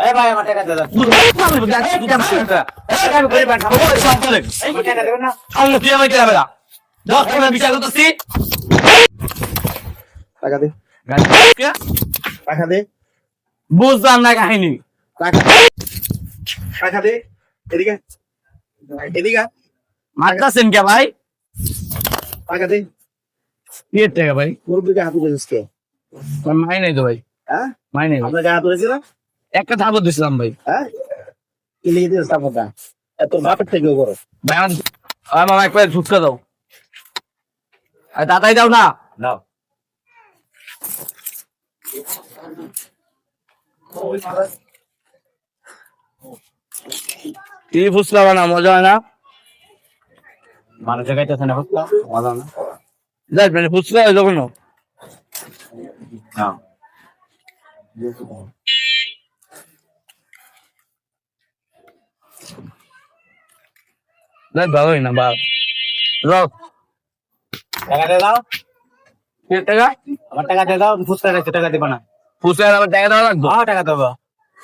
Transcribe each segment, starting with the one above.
এই ভাই আমার টাকা দাদা টাকা দে টাকা দে বুঝলাম না কাহিনী টাকা টাকা দে এদিকে এদিকে মারতাছেন কে ভাই টাকা দে টাকা ভাই মুরব্বীকে হাত উঠেছিস কে মাই নাই তো ভাই হ্যাঁ মাই নাই। আপনার গায়ে হাত উঠেছিল একটা থাপড় দিছিলাম ভাই। হ্যাঁ? কি লিখে তোর বাপের থেকেও করো। ভাই আমার মামা এক ফুচকা দাও। আর তাড়াতাড়ি দাও না। নাও কি ফুচকা বানা মজা হয় না? মানুষের গাইতেছে না বুঝলাম মজা না। যাই মানে ফুচকা হইল কোনো নাও যাই ভালোই না বাপ যাও। টাকা দিয়ে দাও। টাকা? আমার টাকা দাও ফুসকা টাকা দিবা না। ফুসকা আবার টাকা দেওয়া লাগবে? হ্যাঁ টাকা দেবো।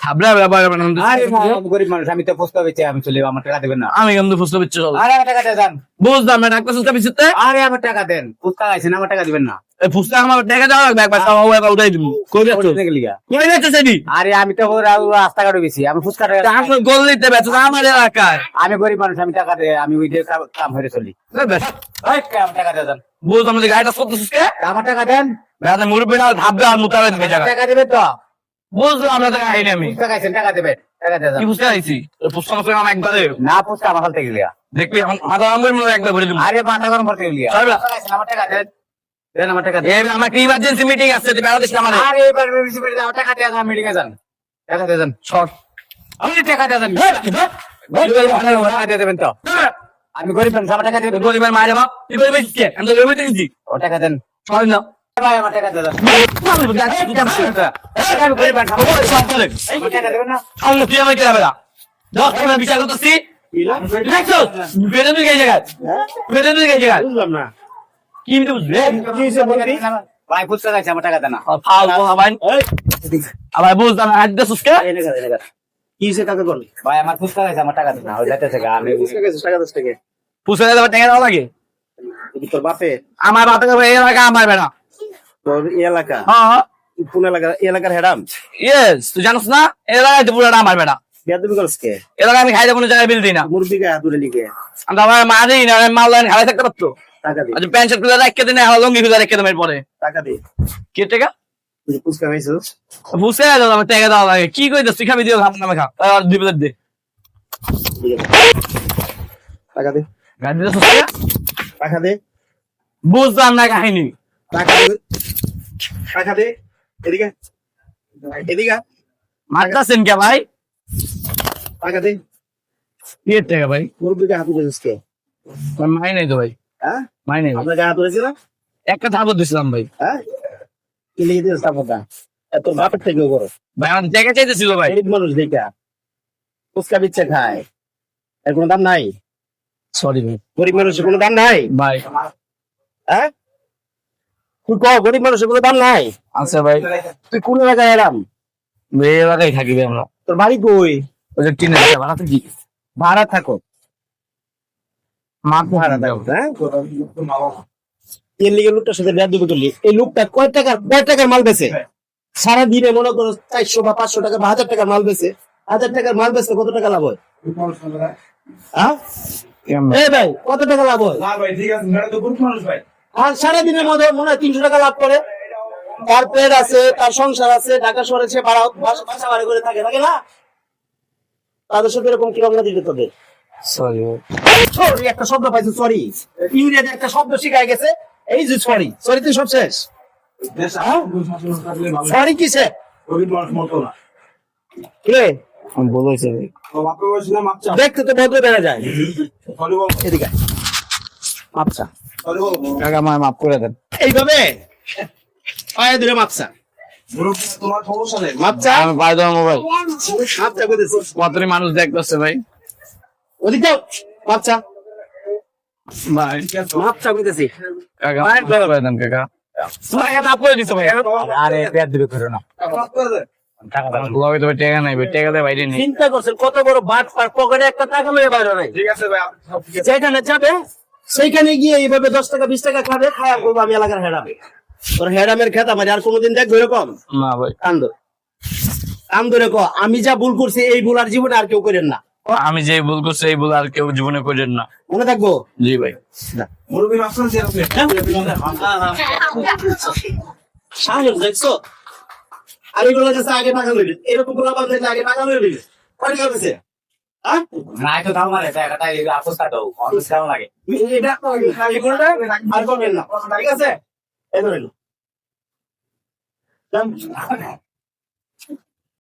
ব্যাপার আমি গরিব মানুষ আমি তো ফুচকা বেচে আমি চলে আমার টাকা দেবেন না। আমি কিন্তু ফুচকা বিচ্ছে চল আরে আমার টাকা দেন। বুঝলাম না ডাক্তার ফুচকা বিচ্ছে আরে আমার টাকা দেন। ফুচকা খাইছেন আমার টাকা দিবেন না। এই ফুচকা আমার টাকা দেওয়া লাগবে একবার তাও একবার উঠাই দিব। কই যাচ্ছ? কই যাচ্ছ সেদি আরে আমি তো ওরা রাস্তাঘাটে বেশি আমি ফুচকা টাকা আপনি গোল দিতে আমার এলাকায়। আমি গরিব মানুষ আমি টাকা দিয়ে আমি ওই কাম- হয়ে চলি। এই, টাকা দেন। বুঝলাম যে গাড়িটা সত্য আমার টাকা দেন। বেড়াতে মুরব্বী না ভাববে আর মুতাবে দিবে টাকা দেবেন তো। বুঝলাম না টাকা আইনি আমি। টাকা টাকা কি আইছি আমার একবারে না আমার দেখবি আমার মাথা আমার একবার ভরে দিব। আরে মাথা গরম করতে লিগা চল বেটা। ফুচকা খাইছেন, আমার টাকা দেন। দেন আমার টাকা দেন। আমার কি ইমার্জেন্সি মিটিং আছে তুই বেড়াতে আমার? আরে এবার বেশি বেশি আমার টাকা দেন মিটিং এ যান। টাকা দেন শর্ট আমি টাকা দিয়ে দেন টাকা দেবেন তো। আমি গরিব মানুষ আমার টাকা দেবেন। গরিবের মায়ের বাপ তুই আমি তো ও টাকা দেন। না। ভাই আমার টাকা আমার টাকা দেবেন না আমি তুই আমাকে যাবে না দশ টাকা বিচার করতেছি দেখছ বেতন তুই গেছে গাছ বেতন গেছে গাছ বুঝলাম না কি মিটে বুঝবে কি হয়েছে বলবি ভাই ফুচকা খাইছে আমার টাকা দেন না ফাল আবার আবার বুঝলাম আজ দে এনে গেল, এনে গেল। কি হয়েছে কাকে করলি ভাই আমার ফুচকা খাইছে আমার টাকা দেন ওই যাইতেছে গা আমি বুঝতে গেছিস টাকা দশ টাকা পুষে দেওয়া টাকা দেওয়া লাগে তোর বাপে আমার বাপে এলাকা আমার বেড়া এলাকা? হ্যাঁ কোন এলাকা? এলাকার হেডাম ইয়েস তুই জানিস না? এলাকায় পুরোটা আমার করস কে? এলাকায় আমি খাইতে কোনো জায়গায় বিল দিই না। মুরব্বী গায়ে হাত লিখে। আমি তো আমার মা দিই না মাল লাইন হারাই থাকতে পারতো। টাকা দে। আজ প্যান্ট শার্ট খুলে রেখে দিন হালা লঙ্গি খুলে রেখে দেবের পরে টাকা দে। কি টাকা? তুই যে ফুচকা খাইছিস? বুঝতে আমার টাকা দেওয়া লাগে কি কই তুই খাবি দিও খাব না খা। আর দুই প্লেট দে। টাকা দে। গাড়ি সুস্থ টাকা দে। বুঝলাম না কাহিনী। টাকা দে এদিকে এদিকে মারতাছেন কে ভাই? টাকা দে। কি টাকা ভাই। মুরব্বী গায়ে হাত উঠেছিস কে মাই নাই তো ভাই। হ্যাঁ? মাই নাই ভাই। আপনার গায়ে হাত উঠেছিল একটা থাপড় দিছিলাম ভাই। হ্যাঁ? কি লিখে দিয়েছিস তারপরটা তোর বাপের থেকেও করো ভাই আমার টাকা চাইতেছিল ভাই। গরিব মানুষ দেখা। ফুচকা বিচ্ছে খায়। এর কোনো দাম নাই? সরি ভাই। গরিব মানুষের কোনো দাম নাই? ভাই। হ্যাঁ? তুই কহ গরিব মানুষের কোনো দাম নাই? আচ্ছা ভাই। তুই কোন এলাকায় এলাম? এই এলাকায় থাকিবে আমরা। তোর বাড়ি কই? ওই যে টিনের বাসা ভাড়া কি ভাড়া থাকো। মাঠ ভাড়া থাকো হ্যাঁ? এর লিগে লোকটার সাথে বেয়াদ দুবে করলি। এই লোকটা কয় টাকার কয় টাকার মাল বেচে? সারা দিনে মনে করো চারশো বা পাঁচশো টাকা বা হাজার টাকার মাল বেচে। হাজার টাকার মাল বেচতে কত টাকা লাভ হয়? হ্যাঁ। এই ভাই কত টাকা লাভ হয়? আর সারাদিনের মধ্যে মনে হয় তিনশো টাকা লাভ করে। তার পেট আছে তার সংসার আছে ঢাকা শহরে সে ভাড়া বাসা বাড়ি করে থাকে থাকে না? তাদের সাথে এরকম কীরকম না দিতে তোদের? সরি সরি একটা শব্দ পাইছো সরি ইংরেজি একটা শব্দ শিখাই গেছে। এই যে সরি সব শেষ। সরি কিসে কে আমি বলেছি ভাই। দেখতে তো ভদ্র বেড়া যায়। এদিকে আয়। কাকা মাফ করে দেন। এইভাবে? মাপসা মাপসা আমি পাই মোবাইল মাপসা মানুষ দেখতেছে ভাই? ওদিক যাও। মাপসা ভাই। মাপসা কাকা দেন কাকা। আরে পেট দিবে করো না। চিন্তা করছেন কত বড় বাট পার পকেটে একটা টাকা লয়ে বাইরে নাই। ঠিক আছে ভাই যেখানে যাবে সেইখানে গিয়ে এইভাবে দশ টাকা বিশ টাকা খাবে খায়া করব আমি এলাকার হেডামে তোর হেডামের খেত আমার আর কোনোদিন দেখব এরকম না ভাই। কান্দ। আমি যা ভুল করছি এই ভুল আর জীবনে আর কেউ করেন না। আমি যে ভুল করছি এই ভুল আর কেউ জীবনে করেন না। মনে থাকব? জি ভাই। সাহস দেখছ? আর এগুলো আগে টাকা লইবে এরকম আগে টাকা লইবে হ্যাঁ তো মানে টাকাটা এই আপোস কাটো অফিস কেমন লাগে? এটা আর করবেন না ঠিক আছে? এই ধরে